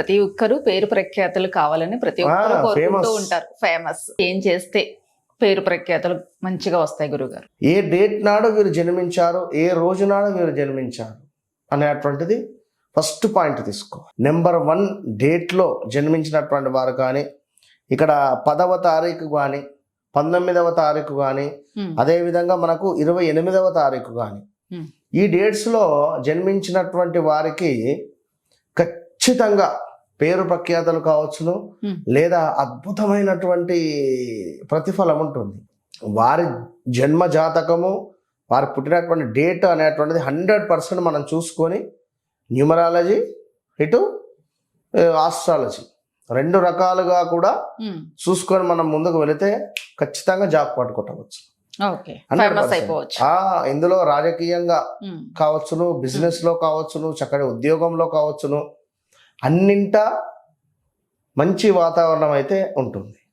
ప్రతి ఒక్కరు పేరు ప్రఖ్యాతులు కావాలని ప్రతి ఒక్కరు కోరుకుంటూ. ఉంటారు. ఫేమస్ ఏం చేస్తే పేరు ప్రఖ్యాతులు మంచిగా వస్తాయి గురుగారు? ఏ డేట్ నాడు వీరు జన్మించారు? ఏ రోజు నాడు వీరు జన్మించారు? అనేటువంటిది ఫస్ట్ పాయింట్ తీసుకో నెంబర్ వన్ డేట్లో జన్మించినటువంటి వారు కానీ ఇక్కడ పదవ తారీఖు కానీ పంతొమ్మిదవ తారీఖు కానీ అదేవిధంగా మనకు ఇరవై ఎనిమిదవ తారీఖు కానీ. ఈ డేట్స్లో జన్మించినటువంటి వారికి ఖచ్చితంగా పేరు ప్రఖ్యాతలు కావచ్చును Hmm. లేదా అద్భుతమైనటువంటి ప్రతిఫలం ఉంటుంది. వారి జన్మ జాతకము వారు పుట్టినటువంటి డేట్ అనేటువంటిది హండ్రెడ్ పర్సెంట్ మనం చూసుకొని న్యూమరాలజీ ఇటు ఆస్ట్రాలజీ రెండు రకాలుగా కూడా ఉమ్, చూసుకొని మనం ముందుకు వెళితే ఖచ్చితంగా జాబ్ పట్టుకోవచ్చు ఓకే. 100%. ఫేమస్ అయిపోవచ్చు. ఆ ఇందులో రాజకీయంగా ఉమ్, కావచ్చును బిజినెస్లో కావచ్చును చక్కటి ఉద్యోగంలో కావచ్చును అన్నింటా మంచి వాతావరణం అయితే ఉంటుంది.